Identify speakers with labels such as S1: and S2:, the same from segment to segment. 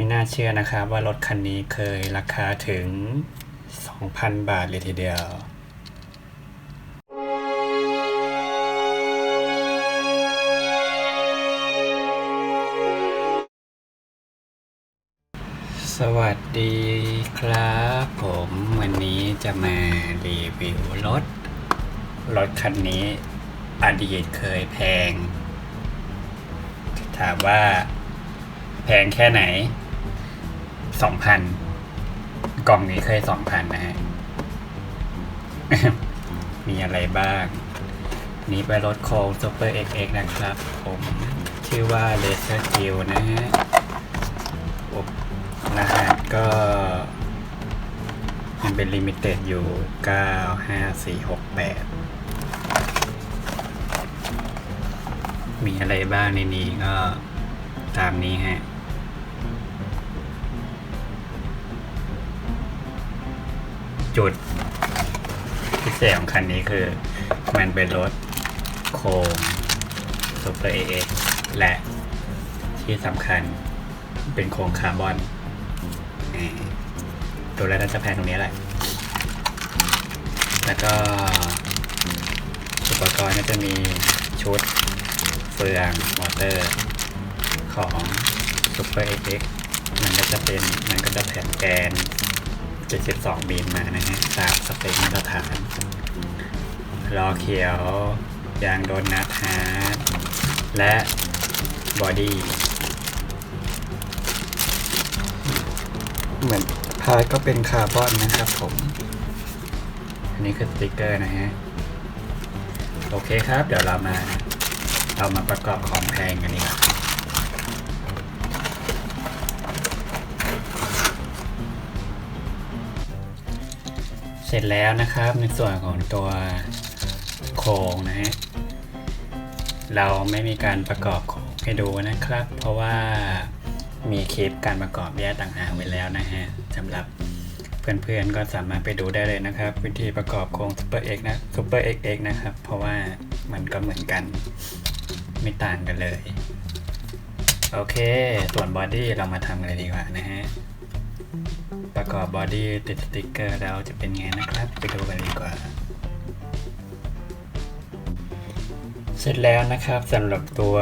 S1: ไม่น่าเชื่อนะครับว่ารถคันนี้เคยราคาถึง 2,000 บาทเลยทีเดียวสวัสดีครับผมวันนี้จะมารีวิวรถ รถคันนี้อดีตเคยแพง ถามว่าแพงแค่ไหน สองพันกล่องนี้เคยสองพันนะฮะ มีอะไรบ้าง นี่เป็นรถโคง Super XX นะครับ ผมชื่อว่า Laser g i l นะฮะโอ้รหัสก็มันเป็นลิมิเต็ดอยู่ 95468 มีอะไรบ้างในนี้ก็ตามนี้ฮะ จุด พิเศษของคันนี้คือ มันเป็นรถโครง Super AX และที่สำคัญเป็นโครงคาร์บอนตัวแรกน่าจะแพงตรงนี้แหละ แล้วก็อุปกรณ์ก็จะมีชุดเฟืองมอเตอร์ของ Super AX มันก็จะเป็นมันก็จะแผ่นแกน 72บีมมานะฮะตามสเปคมาตรฐานล้อเขียวยางโดนนัทฮาร์ดและบอดี้เหมือนพายก็เป็นคาร์บอนนะครับผม อันนี้คือสติกเกอร์นะฮะ โอเคครับ เดี๋ยวเรามา เรามาประกอบของแพงกันดีกว่า เสร็จแล้วนะครับในส่วนของตัวโครงนะฮะเราไม่มีการประกอบโครงให้ดูนะครับ เพราะว่ามีคลิปการประกอบแยกต่างหากไว้แล้วนะฮะสำหรับเพื่อนๆก็สามารถไปดูได้เลยนะครับ วิธีประกอบโครง Super X นะ Super XX นะครับ เพราะว่ามันก็เหมือนกันไม่ต่างกันเลย โอเคส่วนบอดี้เรามาทำกันเลยดีกว่านะฮะ ประกอบบอดี้ติดสติกเกอร์แล้วจะเป็นไงนะครับ ไปดูกันดีกว่า เสร็จแล้วนะครับสำหรับตัว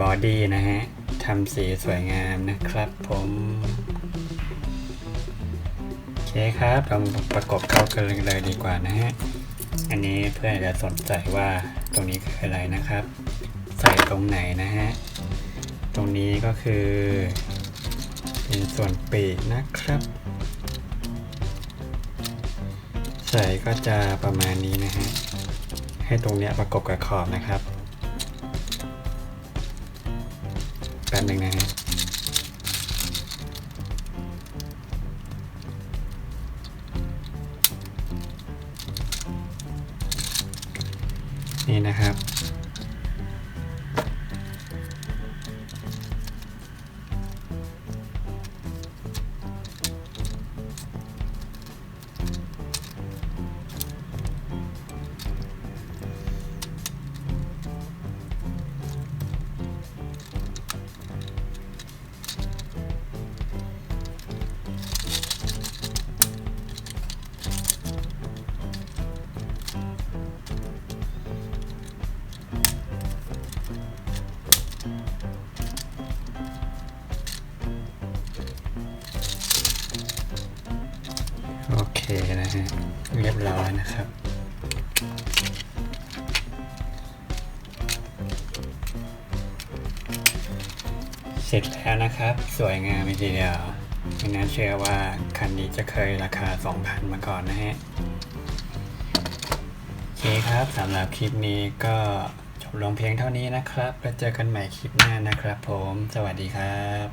S1: บอดี้นะฮะทำสีสวยงามนะครับผมโอเคครับเราประกบเข้ากันเลยดีกว่านะฮะ อันนี้เพื่อนจะสนใจว่าตรงนี้คืออะไรนะครับ ใส่ตรงไหนนะฮะ ตรงนี้ก็คือ เป็นส่วนปีกนะครับใส่ก็จะประมาณนี้นะฮะ ให้ตรงเนี้ยประกบกับขอบนะครับ แป๊บหนึ่งนะฮะนี่นะครับ นะฮะเรียบร้อยนะครับ เสร็จแล้วนะครับ สวยงามทีเดียวไม่น่าเชื่อว่าคันนี้จะเคยราคา 2,000 มาก่อนนะฮะโอเคครับสำหรับคลิปนี้ก็จบลงเพียงเท่านี้นะครับ แล้วเจอกันใหม่คลิปหน้านะครับผม สวัสดีครับ